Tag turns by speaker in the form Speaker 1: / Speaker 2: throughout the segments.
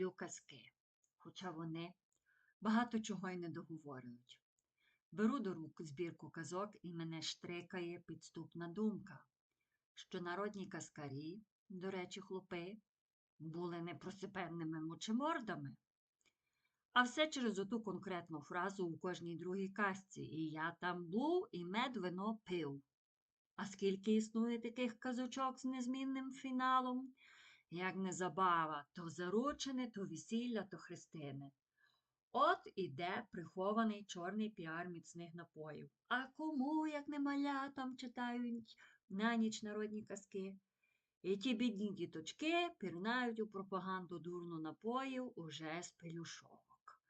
Speaker 1: люблю казки, хоча вони багато чого й не договорюють. Беру до рук збірку казок і мене штрикає підступна думка, що народні казкарі, до речі, хлопи, були непросипенними мочемордами. А все через оту конкретну фразу у кожній другій казці. І я там був, і мед вино пив. А скільки існує таких казочок з незмінним фіналом? Як не забава, то заручене, то весілля, то хрестини. От іде прихований чорний піар міцних напоїв. А кому, як не малятам, читають на ніч народні казки? І ті бідні діточки пірнають у пропаганду дурну напоїв уже з пелюшок.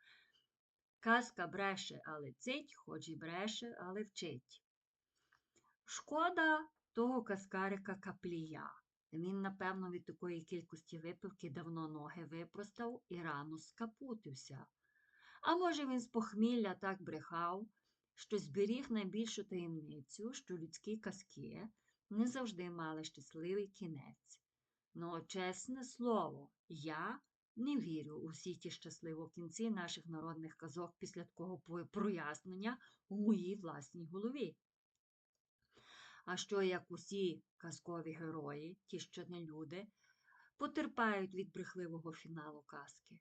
Speaker 1: Казка бреше, але цить, хоч і бреше, але вчить. Шкода того казкарика каплія. Він, напевно, від такої кількості випивки давно ноги випростав і рано скапутився. А може, він з похмілля так брехав, що зберіг найбільшу таємницю, що людські казки не завжди мали щасливий кінець. Ну, чесне слово, я не вірю у всі ті щасливі кінці наших народних казок після такого прояснення у моїй власній голові. А що як усі казкові герої, ті, що не люди, потерпають від брехливого фіналу казки?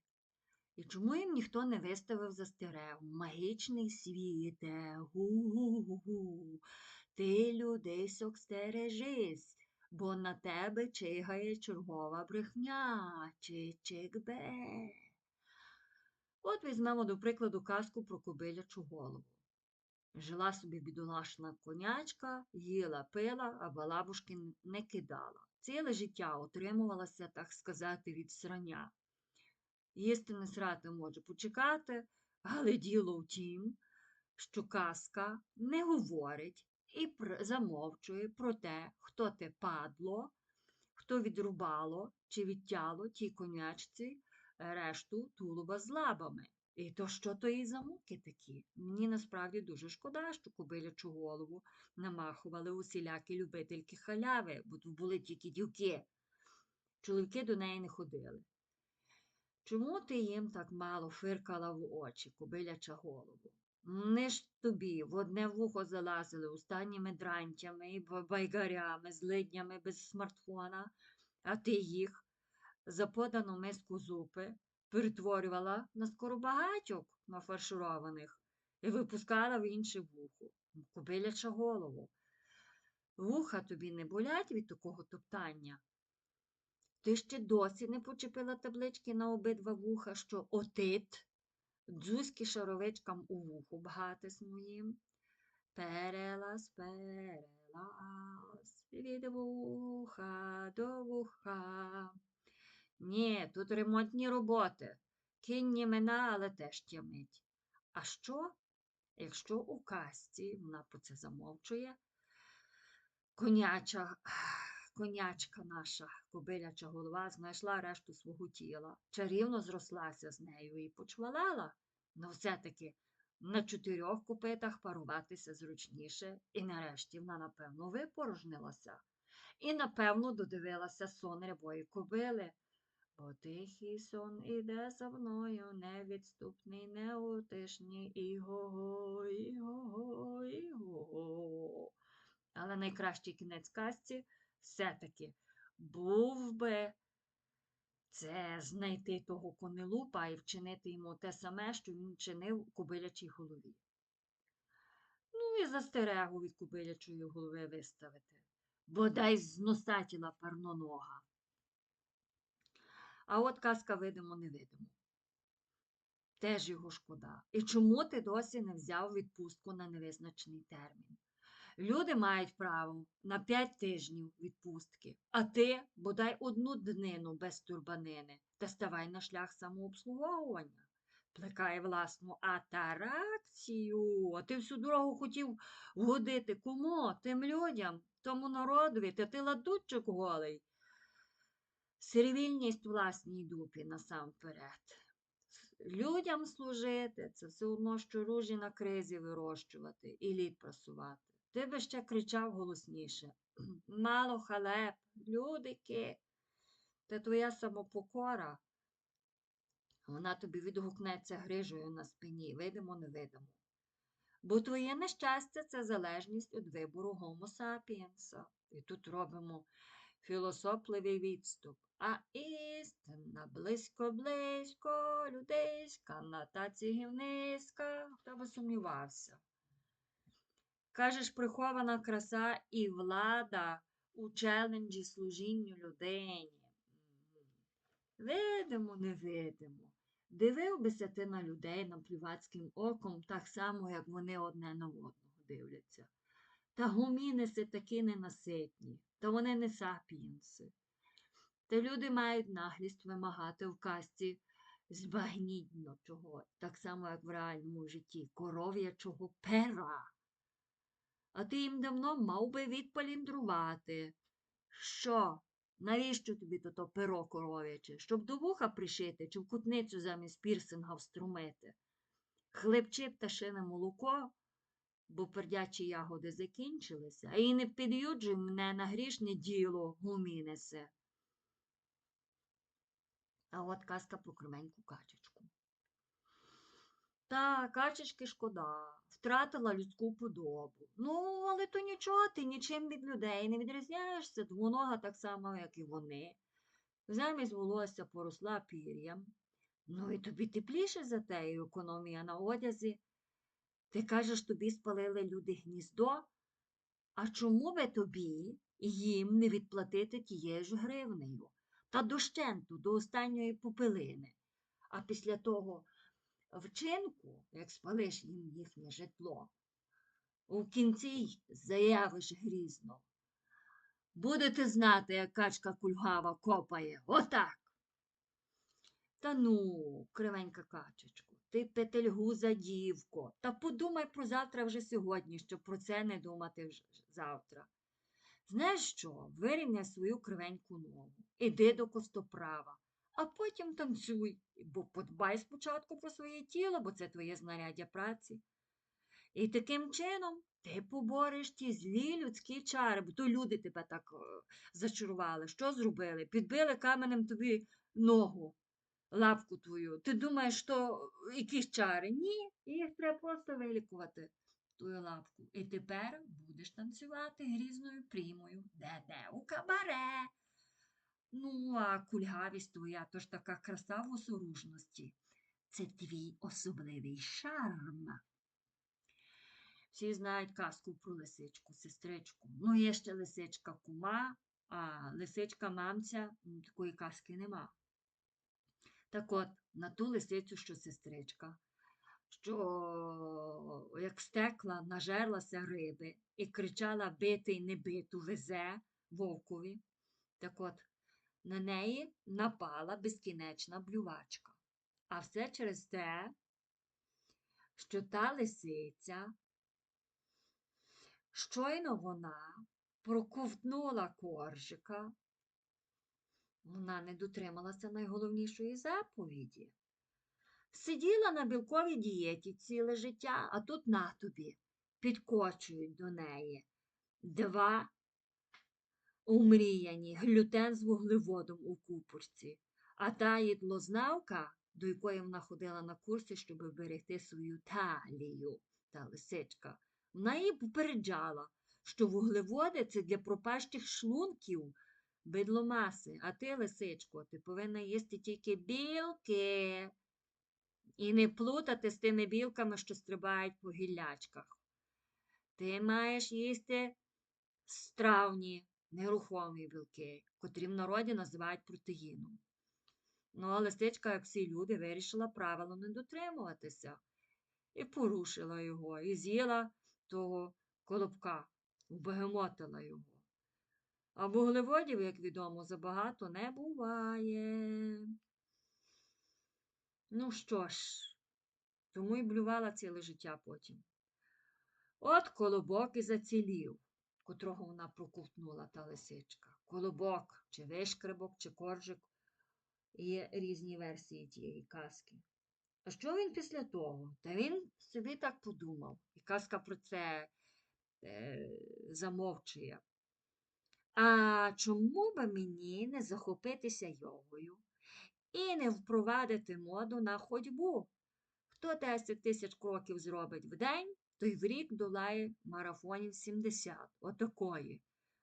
Speaker 1: І чому їм ніхто не виставив застерег? Магічний світе, гу-гу-гу, ти, людисок, стережись, бо на тебе чигає чергова брехня, чи-чик-бе. От візьмемо до прикладу казку про кобилячу голову. Жила собі бідолашна конячка, їла пила, а балабушки не кидала. Ціле життя отримувалася, так сказати, від срання. Їсти не срати може почекати, але діло в тім, що казка не говорить і замовчує про те, хто те падло, хто відрубало чи відтяло тій конячці решту тулуба з лабами. І то що то і за муки такі? Мені насправді дуже шкода, що кобилячу голову намахували усілякі любительки халяви, бо тут були тільки дівки. Чоловіки до неї не ходили. Чому ти їм так мало фиркала в очі, кобиляча голову? Не ж тобі в одне вухо залазили останніми дрантями байгарями, злиднями без смартфона, а ти їх за подану миску зупи перетворювала на скоробагатьок нафаршированих і випускала в інше вухо. Кобиляча голову. Вуха тобі не болять від такого топтання? Ти ще досі не почепила таблички на обидва вуха, що отит, дзузьки шаровичкам у вуху бгати моїм. Перелаз, перелаз, від вуха до вуха. Ні, тут ремонтні роботи. Кінь мина, але теж тямить. А що, якщо у казці вона про це замовчує? Коняча, конячка наша, кобиляча голова, знайшла решту свого тіла, чарівно зрослася з нею і почвалала. Ну, все-таки на чотирьох копитах паруватися зручніше, і нарешті вона, напевно, випорожнилася. І, напевно, додивилася сон рябої кобили. Бо тихий сон іде за мною, невідступний, неутишний, іго-го, іго-го, іго-го. Але найкращий кінець казці все-таки був би це знайти того конелупа і вчинити йому те саме, що він чинив у кобилячій голові. Ну і застерегу від кобилячої голови виставити. Бодай зносатіла парнонога. А от казка видимо невидимо. Теж його шкода. І чому ти досі не взяв відпустку на невизначений термін? Люди мають право на 5 тижнів відпустки, а ти бодай одну днину без турбанини та ставай на шлях самообслуговування. Плекай власну атаракцію. А ти всю дорогу хотів вгодити кому? Тим людям, тому народові, та ти ладучик голий. Сервільність власній дупі насамперед. Людям служити це все одно, що ружі на кризі вирощувати і лід прасувати. Ти би ще кричав голосніше. Мало халеп, людики, та твоя самопокора Вона тобі відгукнеться грижею на спині, видимо, невидимо. Бо твоє нещастя це залежність від вибору гомо сапіенса. І тут робимо філосопливий відступ. А істина близько-близько, людейська, на таці гівниська. Хто би сумнівався? Кажеш, прихована краса і влада у челенджі служінню людині. Мгм. Видимо. Дивив бися ти на людей наплювацьким оком, так само, як вони одне на одного дивляться. Та гумінеси такі ненаситні, та вони не сапієнси. Та люди мають наглість вимагати в касті збагнідно так само, як в реальному житті, коров'ячого пера. А ти їм давно мав би відпаліндрувати. Що? Навіщо тобі то, то перо коров'яче? Щоб до вуха пришити чи в кутницю замість пірсинга вструмити? Хлебчи пташине молоко, бо пердячі ягоди закінчилися, і не під'юджуй мене на грішне діло, гумінесе. А от казка про кривеньку качечку. Та, качечки шкода, втратила людську подобу. Ну, але то нічого, ти нічим від людей не відрізняєшся, двонога так само, як і вони. Замість волосся поросла пір'ям. Ну і тобі тепліше за те, і економія на одязі. Ти кажеш, тобі спалили люди гніздо. А чому би тобі їм не відплатити тією ж гривнею? Та дощенту до останньої попелини. А після того вчинку, як спалиш їм їхнє житло, у кінці й заявиш грізно. Будете знати, як качка кульгава копає. Отак. Та ну, кривенька качечко, ти петельгуза дівко, та подумай про завтра вже сьогодні, щоб про це не думати вже завтра. Знаєш що? Вирівняй свою кривеньку ногу, іди до костоправа, а потім танцюй, бо подбай спочатку про своє тіло, бо це твоє знаряддя праці. І таким чином ти побореш ті злі людські чари, бо то люди тебе так е, зачарували. Що зробили? Підбили каменем тобі ногу, лапку твою. Ти думаєш, що якісь чари? Ні, їх треба просто вилікувати, твою лапку. І тепер будеш танцювати грізною прімою. Де-де у кабаре. Ну, а кульгавість твоя, то ж така краса в осоружності. Це твій особливий шарм. Всі знають казку про лисичку, сестричку. Ну, є ще лисичка кума, а лисичка мамця такої казки нема. Так от, на ту лисицю, що сестричка, що як стекла, нажерлася риби і кричала битий не биту везе вовкові. Так от, на неї напала безкінечна блювачка. А все через те, що та лисиця, щойно вона проковтнула коржика, вона не дотрималася найголовнішої заповіді. Сиділа на білковій дієті ціле життя, а тут на тобі. Підкочують до неї. Два. Умріяні. Глютен з вуглеводом у купурці, а та їдлознавка, до якої вона ходила на курси, щоб берегти свою талію, та лисичка, вона її попереджала, що вуглеводи це для пропащих шлунків бидломаси, а ти, лисичко, ти повинна їсти тільки білки і не плутати з тими білками, що стрибають по гіллячках. Ти маєш їсти стравні, нерухомі білки, котрі в народі називають протеїном. Ну, а лисичка, як всі люди, вирішила правило не дотримуватися і порушила його, і з'їла того колобка, вбегемотила його. А вуглеводів, як відомо, забагато не буває. Ну що ж, тому й блювала ціле життя потім. От колобок і зацілів, котрого вона проковтнула та лисичка. Колобок, чи вишкребок, чи коржик. Є різні версії тієї казки. А що він після того? Та він собі так подумав, і казка про це е, замовчує. А чому би мені не захопитися йогою і не впровадити моду на ходьбу. Хто 10 тисяч кроків зробить в день, той в рік долає марафонів 70. Отакої.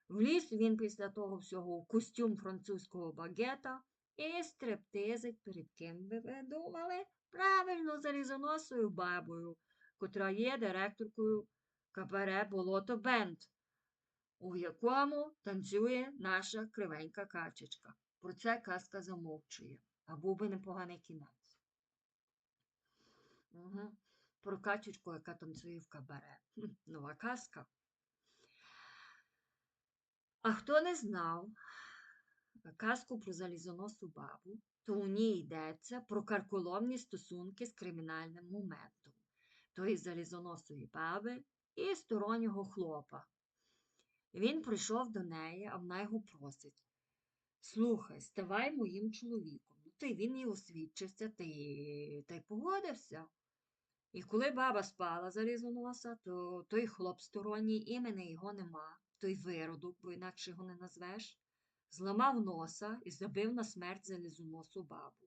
Speaker 1: Вліз він після того всього в костюм французького багета і стриптизить перед ким би ви думали? Правильно, залізоносою бабою, котра є директоркою кабаре Болото Бенд, у якому танцює наша кривенька качечка. Про це казка замовчує, а був би непоганий кінець. Угу. Про качечку, яка танцює в кабаре. Нова казка. А хто не знав казку про залізоносу бабу, то у ній йдеться про карколомні стосунки з кримінальним моментом тої залізоносої баби і стороннього хлопа. Він прийшов до неї, а вона його просить. Слухай, ставай моїм чоловіком. Ну, й він їй освідчився, й, та й погодився. І коли баба спала залізоноса, то той хлоп сторонній, імені його нема, той виродок, бо інакше його не назвеш, зламав носа і забив на смерть залізоносу бабу.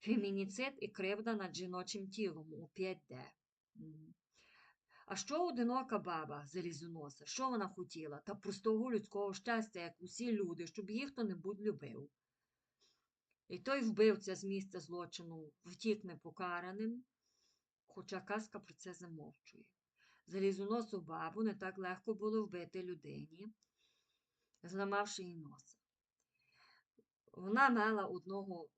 Speaker 1: Фемініцид і кривда над жіночим тілом у 5D. А що одинока баба залізоноса? Що вона хотіла? Та простого людського щастя, як усі люди, щоб їх хто-небудь любив. І той вбивця з місця злочину втік непокараним, хоча казка про це замовчує. Залізоносу бабу не так легко було вбити людині, зламавши їй носа. Вона мала одного,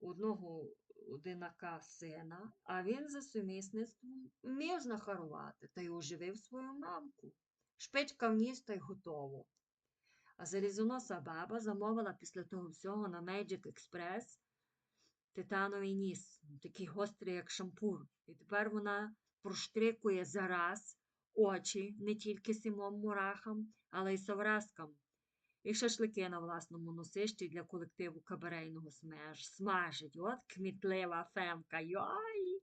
Speaker 1: одного одинака сина, а він за сумісництвом вмів знахарувати та й оживив свою мамку. Шпичка вніс та й готово. А залізоноса баба замовила після того всього на Magic Express титановий ніс, такий гострий, як шампур. І тепер вона проштрикує зараз очі не тільки сімом мурахам, але й савраскам. І шашлики на власному носищі для колективу кабарейного смеж смажить. От кмітлива фемка. Йой!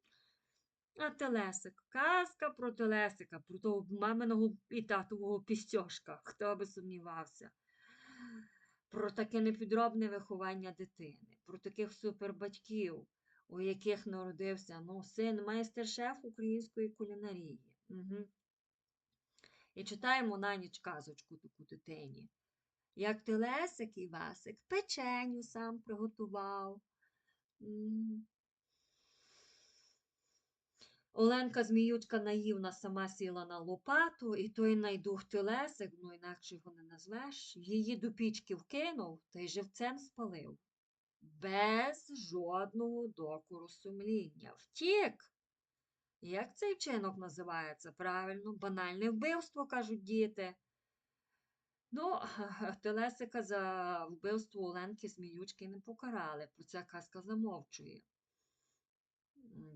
Speaker 1: А телесик, казка про телесика, про того маминого і татового пістьошка. Хто би сумнівався? Про таке непідробне виховання дитини, про таких супербатьків, у яких народився ну, син майстер-шеф української кулінарії. Угу. І читаємо на ніч казочку таку дитині. Як телесик і Васик печеню сам приготував. Оленка Зміючка наївна сама сіла на лопату, і той найдух телесик, ну інакше його не назвеш, її до пічки вкинув та й живцем спалив. Без жодного докору сумління. Втік. Як цей вчинок називається? Правильно, банальне вбивство, кажуть діти. Ну, Телесика за вбивство Оленки Зміючки не покарали, про це казка замовчує.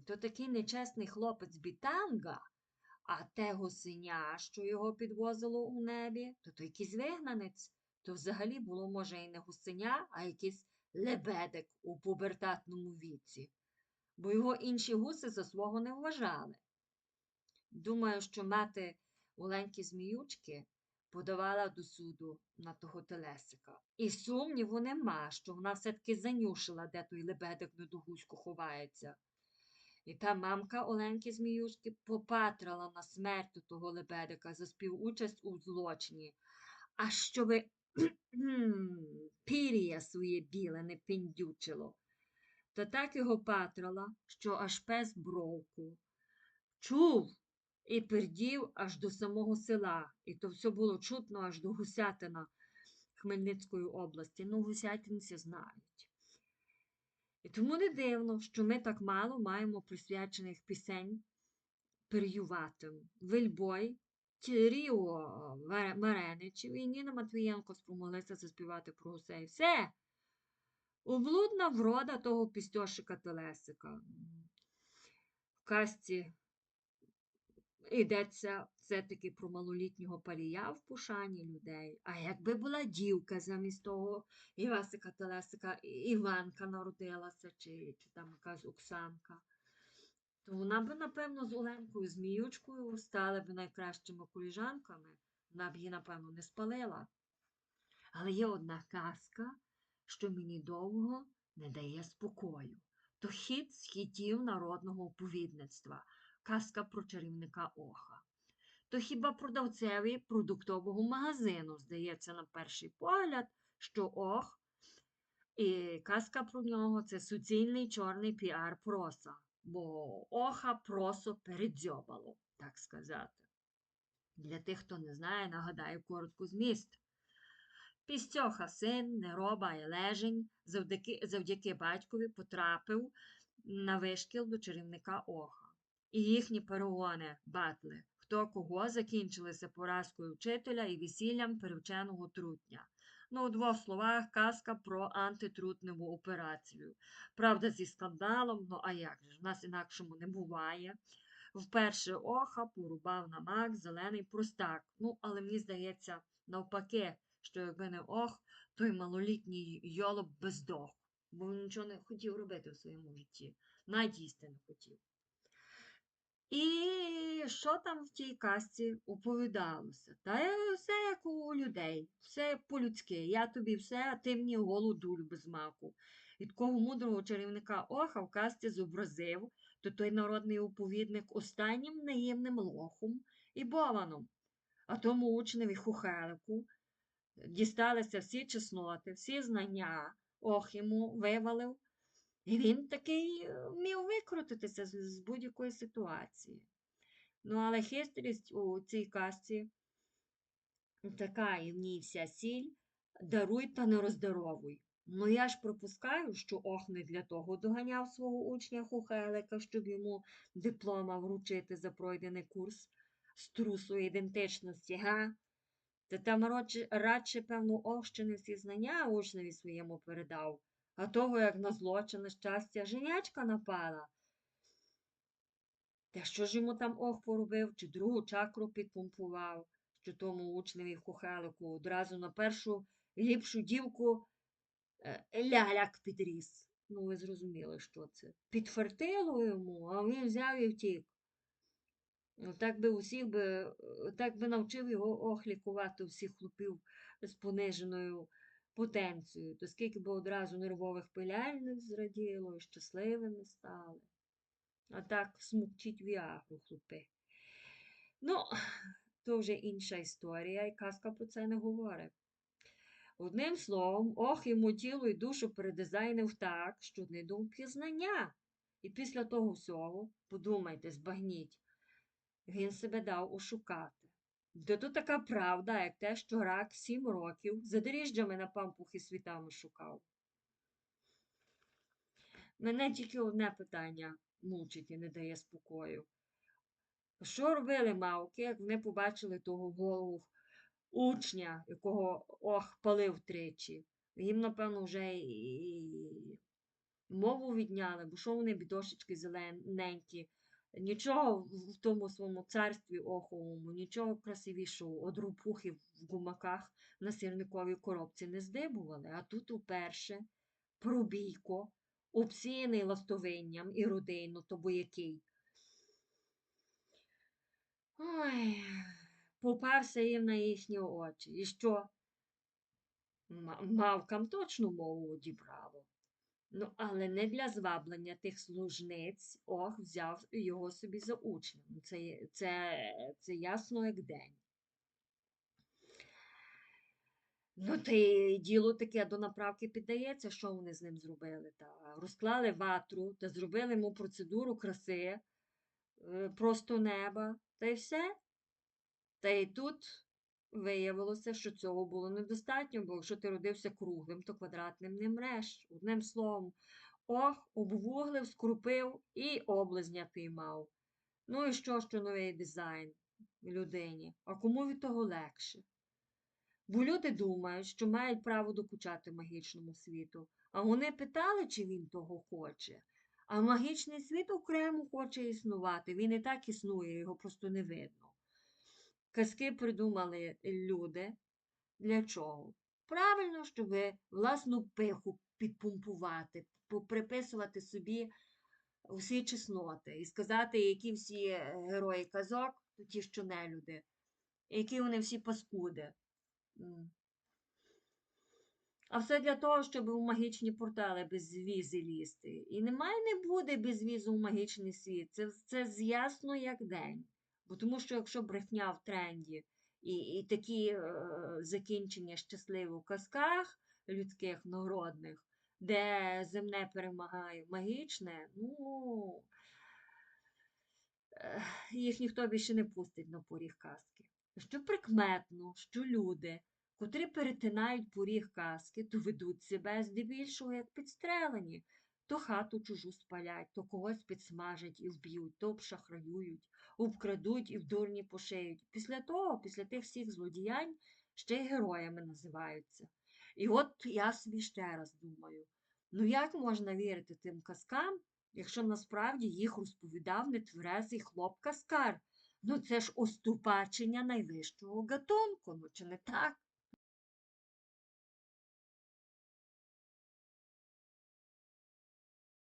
Speaker 1: То такий нечесний хлопець бітанга, а те гусеня, що його підвозило у небі, то то якийсь вигнанець, то взагалі було, може, і не гусеня, а якийсь лебедик у пубертатному віці, бо його інші гуси за свого не вважали. Думаю, що мати Оленки Зміючки подавала до суду на того телесика. І сумніву нема, що вона все-таки занюшила, де той лебедик недогузько ховається. І та мамка Оленки Зміюшки попатрала на смерть того лебедика за співучасть у злочині. А щоби пір'я своє біле не піндючило. Та так його патрала, що аж пес бровку. Чув і пердів аж до самого села, і то все було чутно аж до Гусятина Хмельницької області. Ну, гусятинці знають. І тому не дивно, що ми так мало маємо присвячених пісень пер'юватим. Вильбой, Ріо Мареничів і Ніна Матвієнко спромоглися заспівати про гусей. Все! Облудна врода того пістьошика Телесика. В казці йдеться все-таки про малолітнього палія в пошані людей. А якби була дівка замість того Івасика Телесика, Іванка народилася, чи, чи там якась Оксанка, то вона би, напевно, з Оленкою Зміючкою стали б найкращими коліжанками. Вона б її, напевно, не спалила. Але є одна казка, що мені довго не дає спокою. То хід з хітів народного оповідництва, казка про чарівника Оха. То хіба продавцеві продуктового магазину, здається, на перший погляд, що Ох і казка про нього це суцільний чорний піар проса, бо Оха просо передзьобало, так сказати. Для тих, хто не знає, нагадаю коротко зміст. Пістьоха син, нероба і лежень завдяки, завдяки батькові потрапив на вишкіл до чарівника Оха. І їхні перегони, батли, хто кого закінчилися поразкою вчителя і весіллям перевченого трутня. Ну, у двох словах, казка про антитрутневу операцію. Правда, зі скандалом, ну а як же? В нас інакшому не буває. Вперше оха порубав на мак зелений простак. Ну, але мені здається, навпаки, що якби не ох, той малолітній йолоп би здох, бо він нічого не хотів робити в своєму житті. Навіть їсти не хотів. І що там в тій казці оповідалося? Та все як у людей, все по-людськи. Я тобі все, а ти мені голодуль без маку. І такого мудрого чарівника Оха в казці зобразив, то той народний оповідник останнім наївним лохом і бованом. А тому учневі хухелику дісталися всі чесноти, всі знання, ох йому вивалив. І він такий е, вмів викрутитися з, будь-якої ситуації. Ну, але хитрість у цій казці така і в ній вся сіль, даруй та не роздаровуй. Ну я ж пропускаю, що ох не для того доганяв свого учня Хухелика, щоб йому диплома вручити за пройдений курс з трусу ідентичності, га? Та там радше, радше певно, ох, ще не всі знання учневі своєму передав, а того, як на злочин нещастя, женячка напала. Та що ж йому там ох поробив, чи другу чакру підпомпував, що тому учневі Хухелику одразу на першу ліпшу дівку е, ляляк підріс. Ну, ви зрозуміли, що це. Підфартило йому, а він взяв і втік. Ну, Так би усіх би, е, так би навчив його ох лікувати всіх хлопів з пониженою потенцією, то скільки би одразу нервових пиляльних зраділо і щасливими стали. А так смукчить віагру хлопи. Ну, то вже інша історія, і казка про це не говорить. Одним словом, ох йому тіло і душу передизайнив так, що не до впізнання. І після того всього, подумайте, збагніть, він себе дав ошукати. Де то така правда, як те, що рак сім років за доріжджами на пампухи світами шукав. Мене тільки одне питання мучить і не дає спокою. Що робили мавки, як вони побачили того голову учня, якого ох палив тричі? Їм, напевно, вже і мову відняли, бо що вони бідошечки зелененькі. Нічого в тому своєму царстві оховому, нічого красивішого од рупухи в гумаках на сірниковій коробці не здибували. А тут уперше пробійко, обсіяний ластовинням і родинно, то боякий. Ой, попався їм на їхні очі. І що? Мавкам точно мову одібрало. Ну, але не для зваблення тих служниць ох взяв його собі за учнем. Це, це, це ясно як день. Ну, й діло таке до направки піддається, що вони з ним зробили. Та Розклали ватру та зробили йому процедуру краси, е, просто неба, та й все. Та й тут Виявилося, що цього було недостатньо, бо якщо ти родився круглим, то квадратним не мреш. Одним словом, ох, обвуглив, скрупив і облизня піймав. Ну і що, що новий дизайн людині? А кому від того легше? Бо люди думають, що мають право докучати магічному світу, а вони питали, чи він того хоче. А магічний світ окремо хоче існувати. Він і так існує, його просто не видно. Казки придумали люди. Для чого? Правильно, щоб власну пиху підпумпувати, приписувати собі всі чесноти і сказати, які всі герої казок, ті, що не люди, які вони всі паскуди.
Speaker 2: А все для того, щоб у магічні портали без візи лізти. І немає не буде без візу у магічний світ. Це, це з'ясно як день. Бо тому що якщо брехня в тренді і, і такі е, закінчення щасливі в казках людських народних, де земне перемагає магічне, ну е, їх ніхто більше не пустить на поріг казки. Що прикметно, що люди, котрі перетинають поріг казки, то ведуть себе здебільшого як підстрелені. То хату чужу спалять, то когось підсмажать і вб'ють, то обшахраюють, обкрадуть і в дурні пошиють. Після того, після тих всіх злодіянь, ще й героями називаються. І от я собі ще раз думаю: ну як можна вірити тим казкам, якщо насправді їх розповідав нетверезий хлоп-каскар? Ну це ж оступачення найвищого гатунку, ну чи не так?